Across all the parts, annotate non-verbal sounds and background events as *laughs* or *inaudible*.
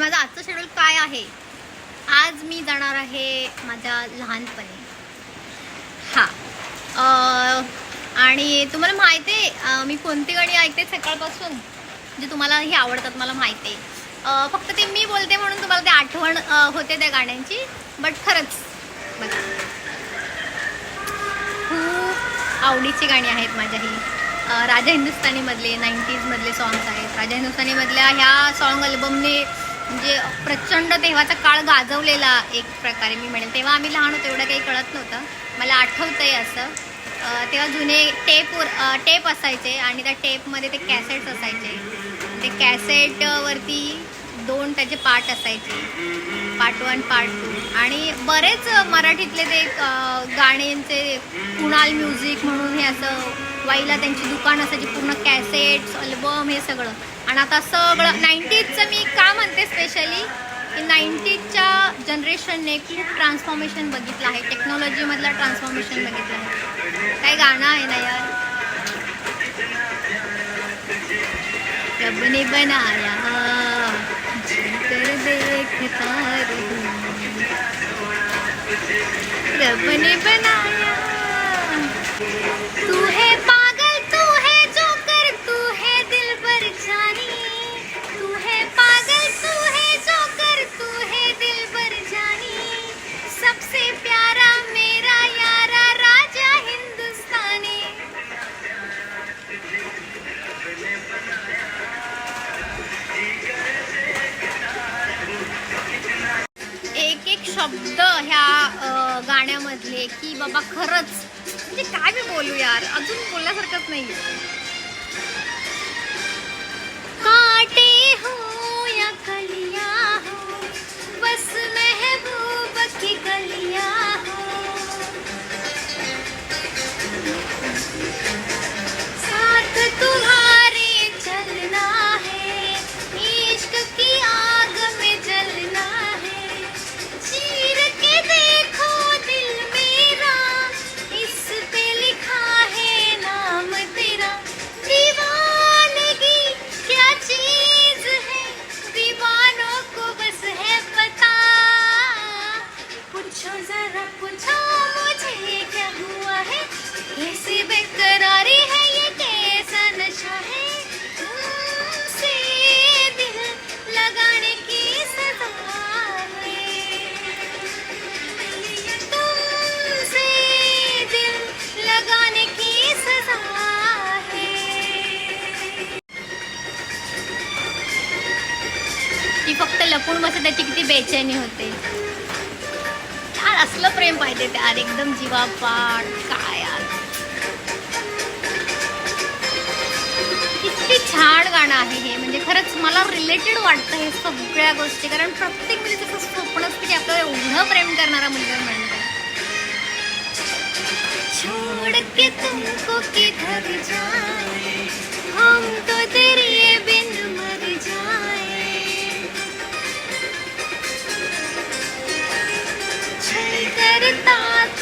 माझं आजचं शेड्यूल काय आहे? आज मी जाणार आहे माझ्या लहानपणी. हां. आणि तुम्हाला माहिती आहे मी कोणती गाणी ऐकते सकाळपासून? जे तुम्हाला ही आवडतात मला माहिती आहे. फक्त ते मी बोलते म्हणून तुम्हाला ते आठवण होते त्या गाण्यांची. बट खरंच बघा. खूप आवडीची गाणी आहेत माझ्या ही राजा हिंदुस्थानीमधले नाईन्टीजमधले सॉंग्स आहेत. राजा हिंदुस्थानीमधल्या ह्या सॉन्ग अल्बमने म्हणजे प्रचंड तेव्हाचा काळ गाजवलेला एक प्रकारे मी म्हणेन. तेव्हा आम्ही लहान होतो एवढं काही कळत नव्हतं. मला आठवतं आहे असं तेव्हा जुने टेपवर टेप असायचे आणि त्या टेपमध्ये ते कॅसेट्स असायचे. ते कॅसेटवरती दोन त्याचे पार्ट असायचे. Part one part two. आणि बरेच मराठीतले ते गाण्यांचे कुणाल म्युझिक म्हणून हे असं वाईला त्यांची दुकान असायची पूर्ण कॅसेट्स अल्बम हे सगळं. आणि आता सगळं नाईन्टीजचं मी का म्हणते स्पेशली की नाईन्टीजच्या जनरेशनने खूप ट्रान्सफॉर्मेशन बघितलं आहे. टेक्नॉलॉजीमधलं ट्रान्सफॉर्मेशन बघितलं आहे. काय गाणं आहे ना यार? रबने बनाया कर देखता रहूं. बनाया. की बाबा खरंच. म्हणजे काय मी बोलू यार अजून बोलण्यासारखंच नाही आहे बेचैनी होते. यार असलं प्रेम पाहिजे त्यार एकदम जीवापाड काय यार. किती छान गाणं आहे हे. म्हणजे खरंच मला रिलेटेड वाटतं हे सगळ्या गोष्टी. कारण प्रत्येक मुलीचं असं स्वप्न असतं की आपल्याला एवढं प्रेम करणारा मुलगा म्हणतो छोड़ के तुमको किधर जाए? हम तो तेरे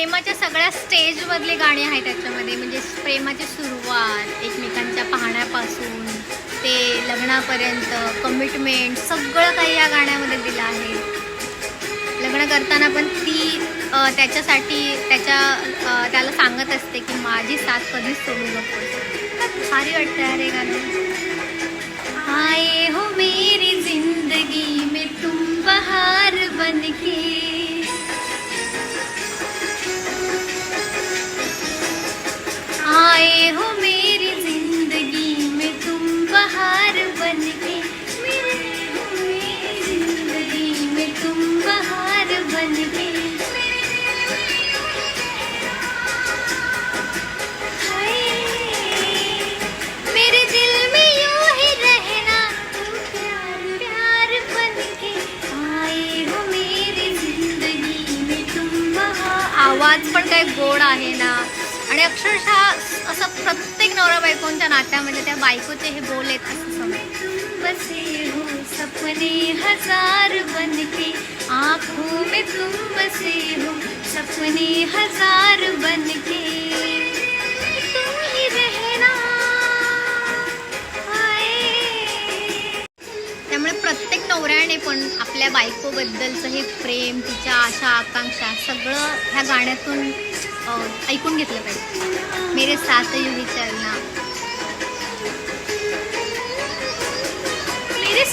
प्रेमाच्या सगळ्या स्टेजमधली गाणी आहेत त्याच्यामध्ये. म्हणजे प्रेमाची सुरुवात एकमेकांच्या पाहण्यापासून ते लग्नापर्यंत कमिटमेंट सगळं काही या गाण्यामध्ये दिलं आहे. लग्न करताना पण ती त्याच्यासाठी त्याच्या त्याला सांगत असते की माझी साथ कधीच सोडू नको भारी वाटतं अरे गाणं. आए हो मेरी जिंदगी में तुम बहार बन के हो मेरी ज़िंदगी में तुम बहार बन के। मेरे हो मेरी ज़िंदगी में तुम बहार बन दिल में यूँ ही रहना। तुम प्यार प्यार बन के। आए हो मेरी ज़िंदगी आवाज़ पण काय गोड आहे ना. आणि अक्षरशः असं प्रत्येक नवरा बायकोंच्या नात्यामध्ये त्या बायकोचे हे बोल आहेत असं समज बसे हो सपने हजार बनके आंखों में तुम बसे हो सपने हजार बनके। तुम ही रहना त्यामुळे प्रत्येक नवऱ्याने पण आपल्या बायकोबद्दलचं हे प्रेम तिच्या आशा आकांक्षा सगळं ह्या गाण्यातून ऐकून घेतलं पाहिजे. मेरे साथ विचारणा चलना. मेरे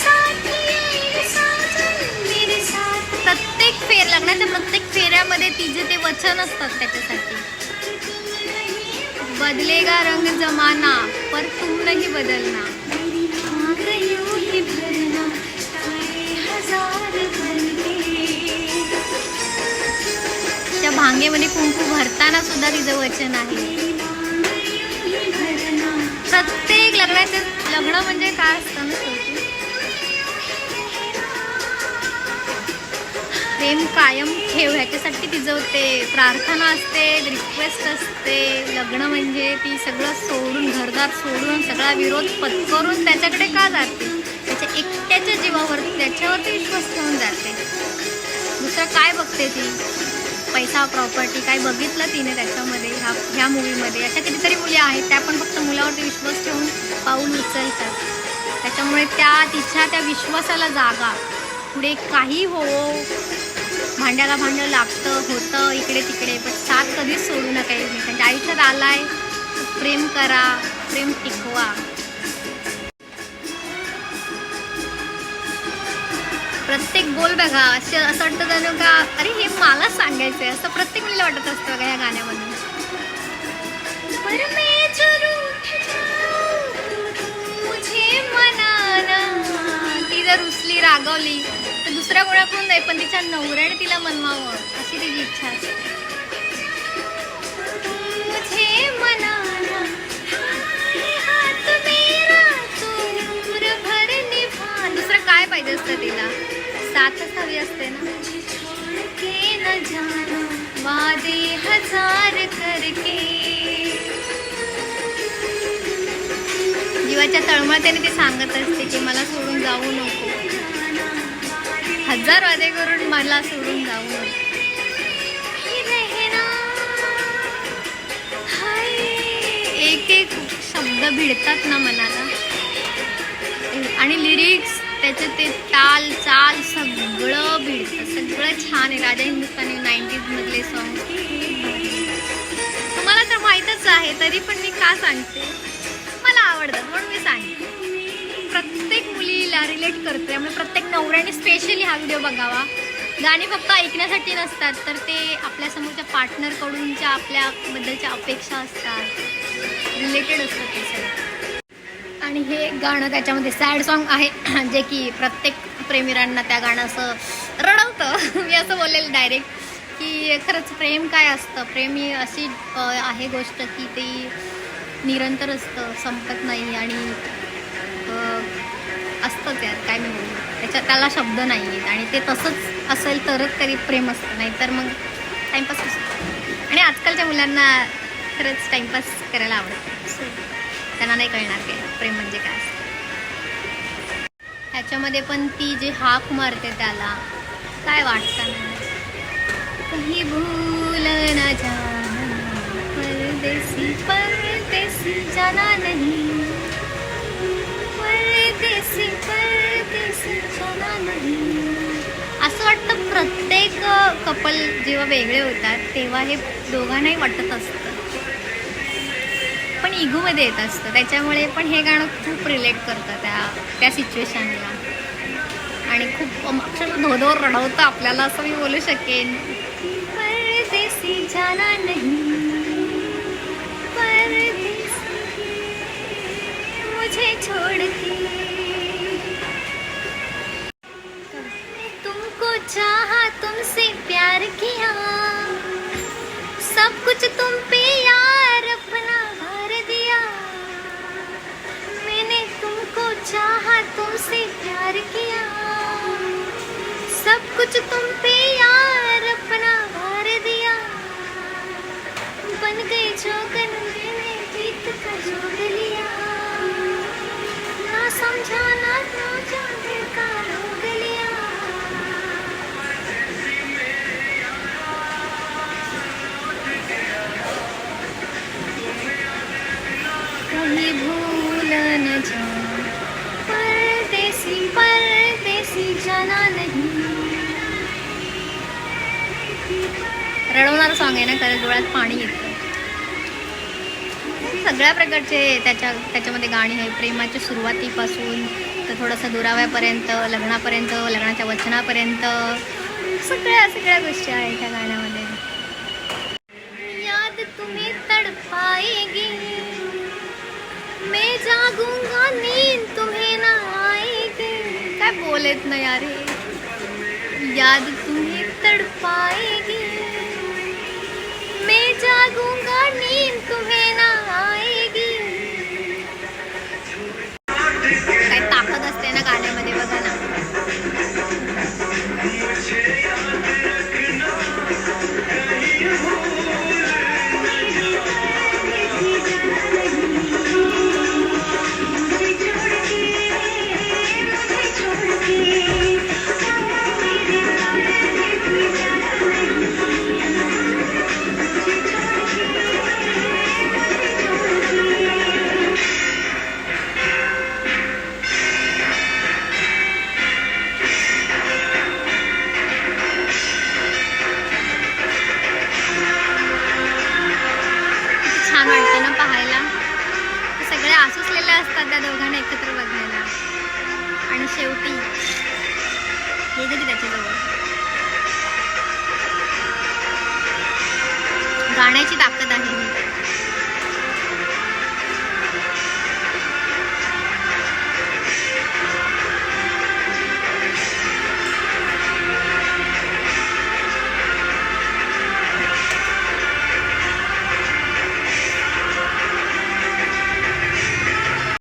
साथ प्रत्येक फेर लग्नाच्या प्रत्येक फेऱ्यामध्ये तिचे ते वचन असतात त्याच्यासाठी. बदलेगा रंग जमाना पर तुम नाही बदलना. भांगेमध्ये म्हणजे कुंकू भरताना सुद्धा तिचं वचन आहे. प्रत्येक लग्नाचे लग्न म्हणजे काय असतं ना प्रेम कायम ठेव ह्याच्यासाठी तिचं ते प्रार्थना असते रिक्वेस्ट असते. लग्न म्हणजे ती सगळं सोडून घरदार सोडून सगळा विरोध पत्करून त्याच्याकडे का जाते? त्याच्या एकट्याच्या जीवावर त्याच्यावरती विश्वास ठेवून जाते. दुसरं काय बघते ती? पैसा प्रॉपर्टी काय बघितलं तिने त्याच्यामध्ये ह्या ह्या मूवीमध्ये अशा कितीतरी मुली आहेत त्या पण फक्त मुलावरती विश्वास ठेवून पाऊल उचलतात. त्याच्यामुळे त्या तिच्या त्या विश्वासाला जागा. पुढे काही हो भांड्याला भांडं लागतं होतं इकडे तिकडे पण साथ कधीच सोडू नका. एकमेकांच्या आयुष्यात आलाय प्रेम करा प्रेम टिकवा. प्रत्येक बोल बघा असे असं वाटतं जणू का अरे हे मला सांगायचं आहे असं प्रत्येक मुलीला वाटत असतं बघा या गाण्यामधून. ती जर रुसली रागवली तर दुसऱ्या कोणाकडून नाही पण तिच्या नवऱ्याने तिला मनवावं अशी तिची इच्छा असते. दुसरं काय पाहिजे असतं तिला? साथच हवी असते ना? के न वादे हजार करके. जीवाच्या तळमळतेने ती सांगत असते की मला सोडून जाऊ नको. हजार वादे करून मला सोडून जाऊ नको. एक एक शब्द भिडतात ना मनाला. आणि लिरिक्स त्याचे ते ताल चाल सगळं भिडतं सगळं छान आहे. राजा हिंदुस्थानी नाईन्टीज मधले सॉंग तुम्हाला तर माहीतच आहे तरी पण मी का सांगते? मला आवडतं म्हणून मी सांगते. प्रत्येक मुलीला रिलेट करते. त्यामुळे प्रत्येक नवऱ्याने स्पेशली हा व्हिडिओ बघावा. गाणी फक्त ऐकण्यासाठी नसतात तर ते आपल्या समोरच्या पार्टनरकडूनच्या आपल्याबद्दलच्या अपेक्षा असतात. रिलेटेड असतं ते सगळं. आणि हे गाणं त्याच्यामध्ये सॅड सॉन्ग आहे *clears throat* जे की प्रत्येक प्रेमिरांना त्या गाणं असं रडवतं. *laughs* मी असं बोलेल डायरेक्ट की खरंच प्रेम काय असतं? प्रेम ही अशी आहे गोष्ट की ती निरंतर असतं संपत नाही आणि असतं त्यात काय मी बोलू? त्याच्या त्याला शब्द नाही आहेत आणि ते तसंच असेल तरच तरी प्रेम असतं नाहीतर मग टाईमपास असतो आणि आजकालच्या मुलांना खरंच टाईमपास करायला आवडतं. त्यांना नाही कळणार काय प्रेम म्हणजे काय असतं. ह्याच्यामध्ये पण ती जे हाक मारते त्याला काय वाटतं ना कहीं भूल न परदेसी परदेसी जाना नाही. परदेसी परदेसी जाना नाही. असं वाटतं प्रत्येक कपल जेव्हा वेगळे होतात तेव्हा हे दोघांनाही वाटत असतं. पण इगोमध्ये येत असतं. त्याच्यामुळे पण हे गाणं खूप रिलेट करतं त्या त्या सिच्युएशनला आणि खूप अक्षर अक्षरशः धोधो रडवतं आपल्याला असं मी बोलू शकेन. मुझे छोड़ तुमको चाहा तुमसे प्यार किया। सब कुछ तुम पे या प्यार किया। सब कुछ तुम पे यार अपना भार दिया। बन गई जोगन मैंने जीत का जोड़ लिया। ना समझा ना जाने का सॉन्ग आहे ना खरं डोळ्यात पाणी येतं. सगळ्या प्रकारचे त्याच्या त्याच्यामध्ये गाणी आहे प्रेमाच्या सुरुवातीपासून तर थोडंसं दुराव्यापर्यंत लग्नापर्यंत लग्नाच्या वचनापर्यंत सगळ्या सगळ्या गोष्टी आहेत त्या गाण्यामध्ये. याद तुम्ही तड़पाएगी. मैं जागूंगा नींद तुम्हें ना आएगी. काय बोलेत ना यार याद तुम्ही तड़पाएगी. जागूंगा नींद तुम्हें। गाण्याची ताकद